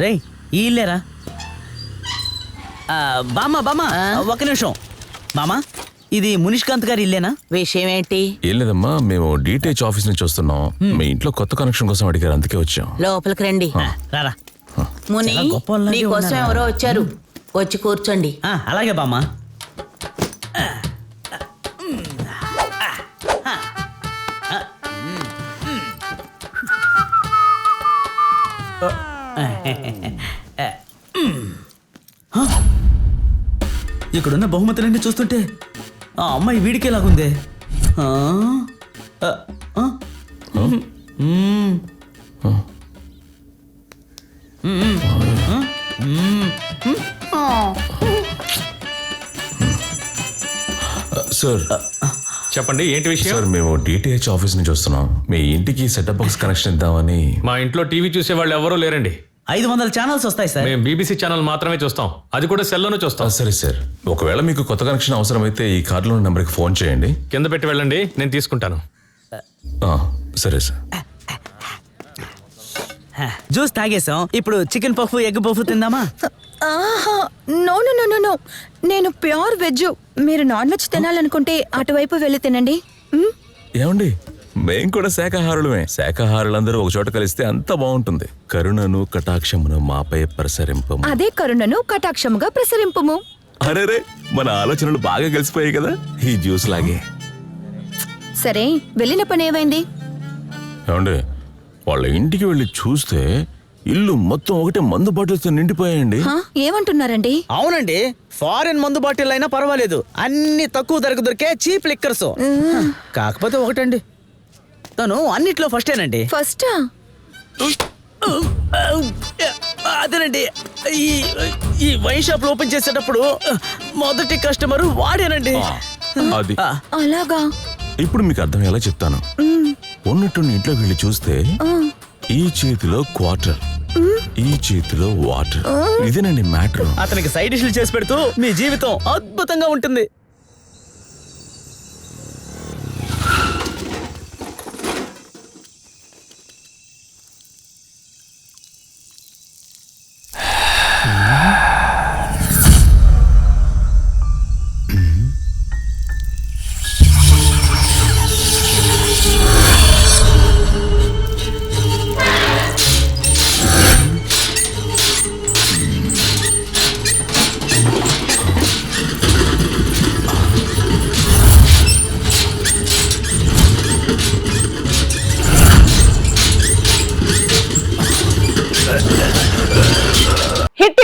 రేయ్ ఈ ఇల్లేరా ఆ, బామ్మ బామ్మ ఒక నిమిషం బామ్మ ఇది మునిష్కాంత్ గారి ఇల్లేనా విషయం ఏంటి ఏం లేదమ్మా మేము డిటిహెచ్ ఆఫీస్ నుంచి వస్తున్నాం మీ ఇంట్లో కొత్త కనెక్షన్ కోసం అడిగారు అందుకే వచ్చాం లోపలికి రండి రారా ముని నీకోసం? ఎవరో వచ్చారు వచ్చి కూర్చోండి ఆ, అలాగే బామ్మ ఇక్కడున్న బహుమతులన్నీ చూస్తుంటే ఆ అమ్మాయి వీడికి ఎలాగుందే ఆ? ఆ, ఆ? మ్మ్. మ్మ్. సార్. చెప్పండి ఏంటి విషయం? సార్ మేము డిటిహెచ్ ఆఫీస్ నుంచి వస్తున్నాం. మీ ఇంటికి సెటప్ బాక్స్ కనెక్షన్ ఇద్దామని. మా ఇంట్లో టీవీ చూసే వాళ్ళు ఎవరూ లేరండి. ఐదు వందల ఛానల్స్ వస్తాయి సార్. మేము బీబీసీ ఛానల్ మాత్రమే చూస్తాం. అది కూడా సెల్లోనే చూస్తాం. సరే సార్. ఒకవేళ మీకు కొత్త కనెక్షన్ అవసరమైతే ఈ కార్డులో నెంబర్కి ఫోన్ చేయండి. కింద పెట్టి వెళ్ళండి నేను తీసుకుంటాను. ఆ, సరే సార్. జ్యూస్ తాగేసాం ఇప్పుడు చికెన్ పఫ్ ఎగ్ పఫ్ తిందామా? ఆహా no no no no no. నేను ప్యూర్ వెజ్. మీరు నాన్ వెజ్ తినాలనుకుంటే అటువైపు వెళ్ళి తినండి? ఏమండి? మేం కూడా శాకాహారులమే శాకాహారులందరూ ఒక చోట కలిస్తే అంత బాగుంటుంది. కరుణను కటాక్షమును మాపై ప్రసరింపము. అదే కరుణను కటాక్షముగా ప్రసరింపుము. అరే రే మన ఆలోచనలు బాగా కలిసిపోయాయి కదా? ఈ జ్యూస్ లాగే. సరే వెళ్ళిన పని ఏమైంది? ఏమండి వాళ్ళ ఇంటికి వెళ్ళి చూస్తే ఇల్లు మొత్తం ఒకటే మందు బాటిల్స్తో నిండిపోయాయండి. హా, ఏమంటున్నారండి? అవునండి ఫారెన్ మందు బాటిల్ అయినా పర్వాలేదు. అన్ని తక్కువ ధరకు దొరికే చీప్ లిక్కర్స్. కాకపోతే ఒకటండి. తను అన్నిట్లో ఫస్టేనండి. ఫస్టా? అదేనండి ఈ ఈ వైన్ షాప్ ఓపెన్ చేసేటప్పుడు మొదటి కస్టమర్ వాడేనండి. అది. అలాగా? ఇప్పుడు మీకు అర్థం ఎలా చెప్తాను? ఉన్నట్టుండి ఇంట్లోకి వెళ్ళి చూస్తే ఈ చేతిలో క్వార్టర్ ఈ చేతిలో వాటర్. ఇదేనండి మ్యాటర్. అతనికి సైడ్ డిష్లు చేసి పెడుతూ మీ జీవితం అద్భుతంగా ఉంటుంది.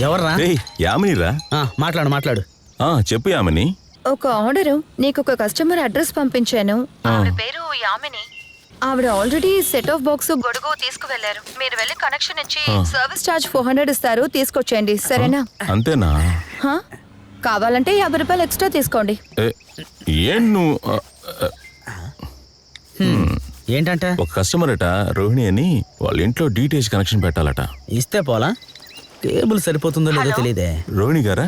ఎవర్రా? ఏయ్ యామినిరా? ఆ, మాట్లాడు మాట్లాడు. ఆ, చెప్పు యామిని. ఒక ఆర్డరు నీకు ఒక కస్టమర్ అడ్రస్ పంపించాను. ఆవిడ పేరు యామిని. ఆవిడ ఆల్రెడీ సెట్ ఆఫ్ బాక్స్ గొడుగు తీసుకువెళ్ళారు మీరు వెళ్ళి కనెక్షన్ ఇచ్చి సర్వీస్ ఛార్జ్ ఫోర్ హండ్రెడ్ ఇస్తారు తీసుకొచ్చేయండి. సరేనా? అంతేనా? హా? కావాలంటే యాభై రూపాయలు ఎక్స్ట్రా తీసుకోండి. ఏ, ఏం నువ్వు ఆ, ఏంటంట? ఒక కస్టమర్ అట రోహిణి అని వాళ్ళ ఇంట్లో డిటిహెచ్ కనెక్షన్ పెట్టాలట. ఇస్తే పోలా? కేబుల్ సరిపోతుందో లేదో తెలియదే రోహిణి గారా?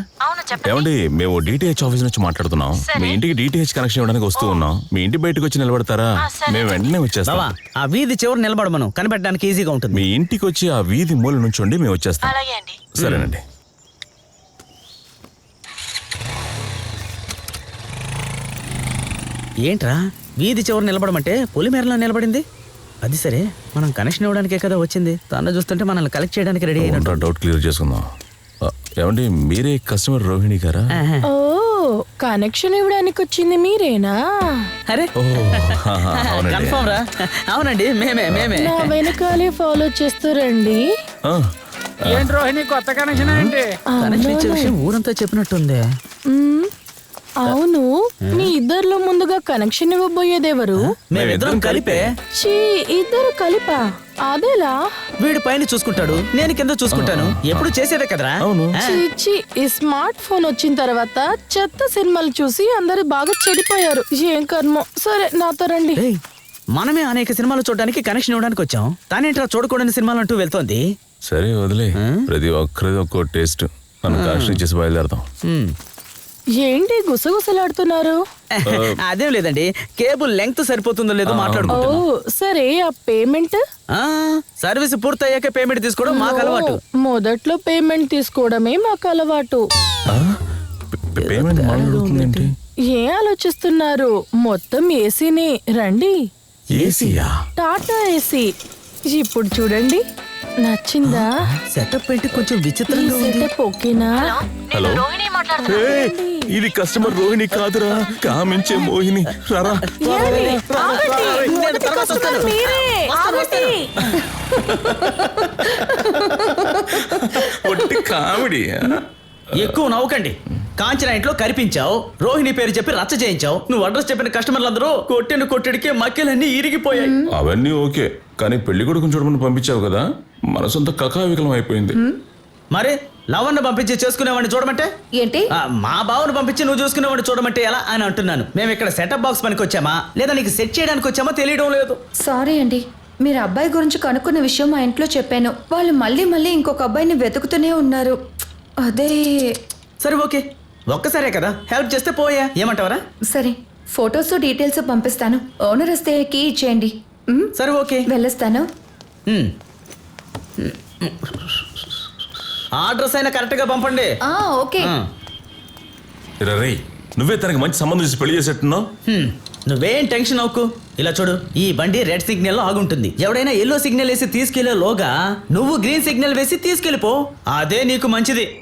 ఏమండి మేము డిటిహెచ్ ఆఫీస్ నుంచి మాట్లాడుతున్నాం. మీ ఇంటికి డిటిహెచ్ కనెక్షన్ ఇవ్వడానికి వస్తూ ఉన్నాం. మీ ఇంటి బయటకు వచ్చి నిలబడతారా? మేము వెంటనే బావా వచ్చేస్తాం ఆ వీధి చివరి నిలబడమను. కనిపెట్టడానికి ఈజీగా ఉంటుంది. మీ ఇంటికి వచ్చి ఆ వీధి మూల నుంచోండి మేము వచ్చేస్తాం. సరేనండి. ఏంట్రా? వీధి చివరి నిలబడమంటే పొలిమేరలో నిలబడింది? అది సరే మనం కనెక్షన్ ఇవ్వడానికే కదా వచ్చింది. తను చూస్తుంటే మనల్ని కలెక్ట్ చేయడానికి రెడీ అయినట్టు. డౌట్ క్లియర్ చేసుకుందాం. ఏమండి మీరే కస్టమర్ రోహిణి గారా. ఓ కనెక్షన్ ఇవ్వడానికి వచ్చింది మీరేనా? అరే. కన్ఫర్మ్ రా. అవునండి మేమే మేమే. నా వెనకాలే ఫాలో చేస్తారండి ఆ, కనెక్షన్ ఇచ్చే విషయం ఊరంతా చెప్పినట్టుంది. అవును మీ ఇద్దరిలో ముందుగా కనెక్షన్ ఇవ్వబోయేదెవరు? మేమిద్దరం కలిపే. చీ ఇద్దరు కలిపా? అదేలా? వీడు పైన చూసుకుంటాడు నేను కింద చూసుకుంటాను. ఎప్పుడు చేసేదే కదరా? అవును. చీ, ఈ స్మార్ట్ ఫోన్ వచ్చిన తర్వాత చెత్త సినిమాలు చూసి అందరు బాగా చెడిపోయారు. ఏం కర్మో? సరే నాతో రండి. మనమే అనేక సినిమాలు చూడడానికి కనెక్షన్ ఇవ్వడానికి వచ్చాం. తానేంట్రా చూడకూడని సినిమాలు అంటూ వెళ్తోంది? సరే వదిలే. ప్రతి ఒక్కరిది ఒక్కో టేస్ట్ మనం కాస్ట్ చేసి బయలుదేరదాం. హ్మ్. ఏంటి గుసగుసలాడుతున్నారు? అదేం లేదండి. కేబుల్ లెంగ్త్ సరిపోతుందో లేదో ఓ మాట్లాడుకుంటున్నాం. సరే ఆ పేమెంట్? ఆ, సర్వీస్ పూర్తయ్యాక పేమెంట్ తీసుకోవడం మాకు అలవాటు. మొదట్లో పేమెంట్ తీసుకోవడమే మాకు అలవాటు. పేమెంట్ మాట్లాడుతుందేంటి ఏం ఆలోచిస్తున్నారు? మొత్తం ఏసీనే. రండి. ఏసీయా? టాటా ఏసీ. ఇప్పుడు చూడండి. నచ్చిందా? సెటప్ ఏంటి? కొంచెం విచిత్రంగా ఉంది. సెటప్ ఓకేనా? హలో? ఏయ్, ఇది కస్టమర్ రోహిణి కాదురా. కామించే మోహిని. రారా. ఒట్టి కామెడీ. ఎక్కువ నవ్వకండి. కాంచన ఇంట్లో కనిపించావు రోహిణి పేరు చెప్పి రచ్చ చేయించావు. నువ్వు అడ్రస్ చెప్పిన కస్టమర్లందరూ కొట్టిన కొట్టడికే మక్కెలన్నీ ఇరిగిపోయాయి. అవన్నీ ఓకే కానీ పెళ్ళి కొడుకుని చూడమని పంపించావు కదా మనసంతా కకావికలం అయిపోయింది. మరి లవన్న పంపించి చేసుకునేవాడిని చూడమంటే? ఏంటి? ఆ, మా బావను పంపించి నువ్వు చూసుకునేవాడిని చూడమంటే ఎలా అని అంటున్నాను. మేము ఇక్కడ సెటప్ బాక్స్ పనికి వచ్చామా? లేదా నీకు సెట్ చేయడానికి వచ్చామా తెలియడం లేదు. సారీ అండి మీరు అబ్బాయి గురించి కనుక్కున్న విషయం మా ఇంట్లో చెప్పాను. వాళ్ళు మళ్ళీ మళ్ళీ ఇంకొక అబ్బాయిని వెతుకుతూనే ఉన్నారు. అదే. సరే ఓకే. ఒక్కసారే కదా. హెల్ప్ చేస్తే పోయా. ఏమంటావరా? సరే. ఫొటోస్ డీటెయిల్స్ పంపిస్తాను. ఓనర్ వస్తే కీ ఇచ్చేయండి. ఉమ్, సరే ఓకే. వెళ్ళొస్తాను. ఉమ్. అడ్రస్ అయినా కరెక్ట్గా పంపండి. ఆ, ఓకే. ఆ. రే నువ్వే తనకి మంచి సంబంధం చేసి పెళ్ళి చేసేట్టున్నావు? హ్మ్. నువ్వేం టెన్షన్ అవ్వకు. ఇలా చూడు ఈ బండి రెడ్ సిగ్నల్లో ఆగుంటుంది. ఎవడైనా ఎల్లో సిగ్నల్ వేసి తీసుకెళ్ళే లోగా నువ్వు గ్రీన్ సిగ్నల్ వేసి తీసుకెళ్ళిపో. అదే నీకు మంచిది.